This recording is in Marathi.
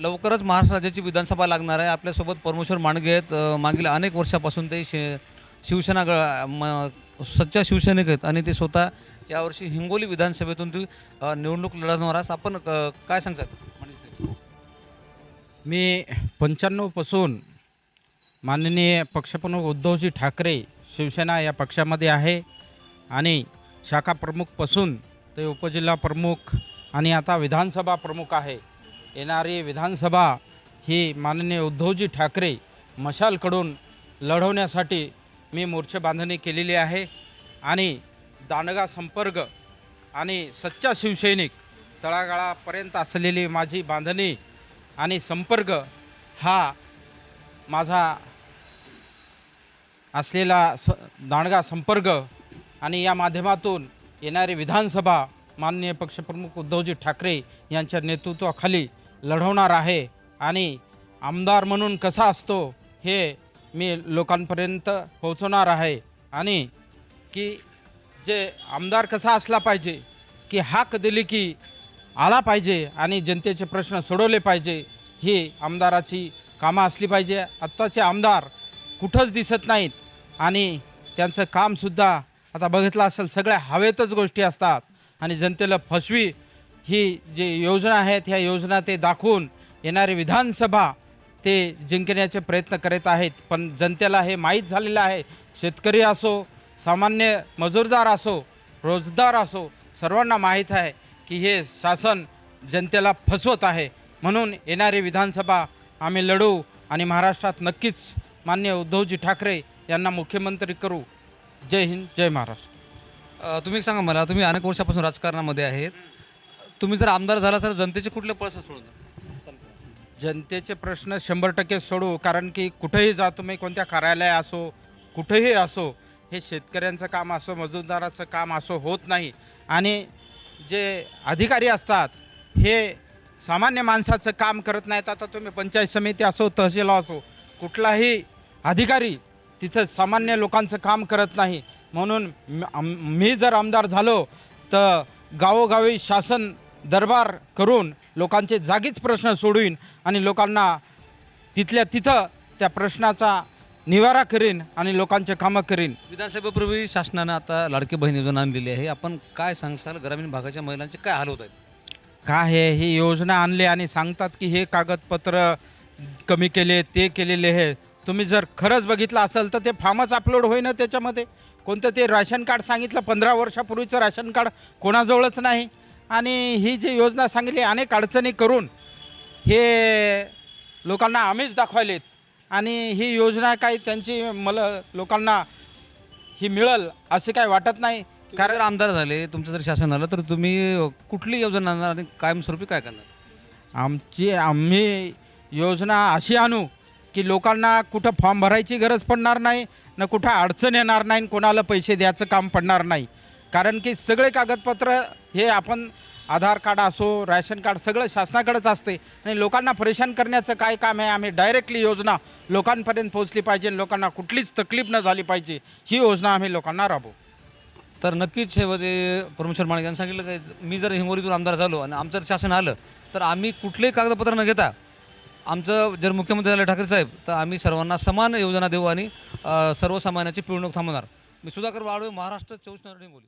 लवकरच महाराष्ट्र राज्याची विधानसभा लागणार आहे. आपल्यासोबत परमेश्वर मांडगे आहेत. मागील अनेक वर्षापासून ते शि शिवसेना ग म सच्चा शिवसैनिक आहेत आणि ते स्वतः यावर्षी हिंगोली विधानसभेतून ती निवडणूक लढवणार आहात. आपण क- काय सांगतात? मी पंच्याण्णवपासून माननीय पक्षप्रमुख उद्धवजी ठाकरे शिवसेना या पक्षामध्ये आहे आणि शाखा प्रमुखपासून ते उपजिल्हा प्रमुख आणि आता विधानसभा प्रमुख आहे. येणारी विधानसभा ही माननीय उद्धवजी ठाकरे मशालकडून लढवण्यासाठी मी मोर्चे बांधणी केलेली आहे. आणि दांडगा संपर्क आणि सच्चा शिवसैनिक तळागाळापर्यंत असलेली माझी बांधणी आणि संपर्क हा माझा असलेला स दांडगा संपर्क आणि या माध्यमातून येणारी विधानसभा माननीय पक्षप्रमुख उद्धवजी ठाकरे यांच्या नेतृत्वाखाली लढवणार आहे आणि आमदार म्हणून कसा असतो हे मी लोकांपर्यंत पोहोचवणार आहे. आणि की जे आमदार कसा असला पाहिजे की हाक दिली की आला पाहिजे आणि जनतेचे प्रश्न सोडवले पाहिजे ही आमदाराची कामं असली पाहिजे. आत्ताचे आमदार कुठंच दिसत नाहीत आणि त्यांचं कामसुद्धा आता बघितलं असेल सगळ्या हवेतच गोष्टी असतात आणि जनतेला फसवी ही जी योजना आहेत ह्या योजना ते दाखवून येणारी विधानसभा ते जिंकण्याचे प्रयत्न करत आहेत. पण जनतेला हे माहीत झालेलं आहे शेतकरी असो सामान्य मजूरदार असो रोजदार असो सर्वांना माहीत आहे की हे शासन जनतेला फसवत आहे. म्हणून येणारी विधानसभा आम्ही लढू आणि महाराष्ट्रात नक्कीच मान्य उद्धवजी ठाकरे यांना मुख्यमंत्री करू. जय हिंद जय महाराष्ट्र. तुम्ही सांगा मला तुम्ही अनेक वर्षापासून राजकारणामध्ये आहेत. तुम्ही जर आमदार झाला तर जनतेचे कुठले प्रश्न सोडवणार जनतेचे प्रश्न शंभर टक्के सोडू कारण की कुठेही जा तुम्ही कोणत्या कार्यालय असो कुठेही असो हे शेतकऱ्यांचं काम असो मजूरदाराचं काम असो होत नाही. आणि जे अधिकारी असतात हे सामान्य माणसाचं काम करत नाहीत. आता तुम्ही पंचायत समिती असो तहसील असो कुठलाही अधिकारी तिथं सामान्य लोकांचं काम करत नाही. म्हणून म- मी जर आमदार झालो तर गावोगावी शासन दरबार करून लोकांचे जागीच प्रश्न सोडवीन आणि लोकांना तिथल्या तिथं त्या प्रश्नाचा निवारा करीन आणि लोकांचे कामं करीन. विधानसभेपूर्वी शासनानं आता लाडकी बहीण योजना आणलेली आहे. आपण काय सांगसाल ग्रामीण भागाच्या महिलांचे काय हाल होत आहेत? काय आहे? ही योजना आणली आणि सांगतात की हे कागदपत्र कमी केले ते केलेले आहे. तुम्ही जर खरंच बघितलं असेल तर ते फार्मच अपलोड होईना त्याच्यामध्ये. कोणतं ते राशन कार्ड सांगितलं पंधरा वर्षापूर्वीचं राशन कार्ड कोणाजवळच नाही. आणि ही जी योजना सांगितली अनेक अडचणी करून हे लोकांना आम्हीच दाखवायलेत. आणि ही योजना काही त्यांची मला लोकांना ही मिळल असे काय वाटत नाही. कारण आमदार झाले तुमचं जर शासन आलं तर तुम्ही कुठली योजना आणणार आणि कायमस्वरूपी काय करणार? आमची आम्ही योजना अशी आणू की लोकांना कुठं फॉर्म भरायची गरज पडणार नाही ना कुठं अडचण येणार नाही आणि कोणाला पैसे द्यायचं काम पडणार नाही. कारण की सगळे कागदपत्र हे आपण आधार कार्ड असो रॅशन कार्ड सगळं शासनाकडेच असते. आणि लोकांना परेशान करण्याचं काय काम आहे? आम्ही डायरेक्टली योजना लोकांपर्यंत पोहोचली पाहिजे आणि लोकांना कुठलीच तकलीफ न झाली पाहिजे. ही योजना आम्ही लोकांना राबवू. तर नक्कीच हे परमेश्वर माणिक यांनी सांगितलं की मी जर हिंगोलीतून आमदार झालो आणि आमचं शासन आलं तर आम्ही कुठलेही कागदपत्र न घेता आमचं जर मुख्यमंत्री झालं ठाकरे साहेब तर आम्ही सर्वांना समान योजना देऊ आणि सर्वसामान्याची पिळवणूक थांबवणार. मी सुधाकर वाळवे महाराष्ट्र चोवीस नगर हिंगोली.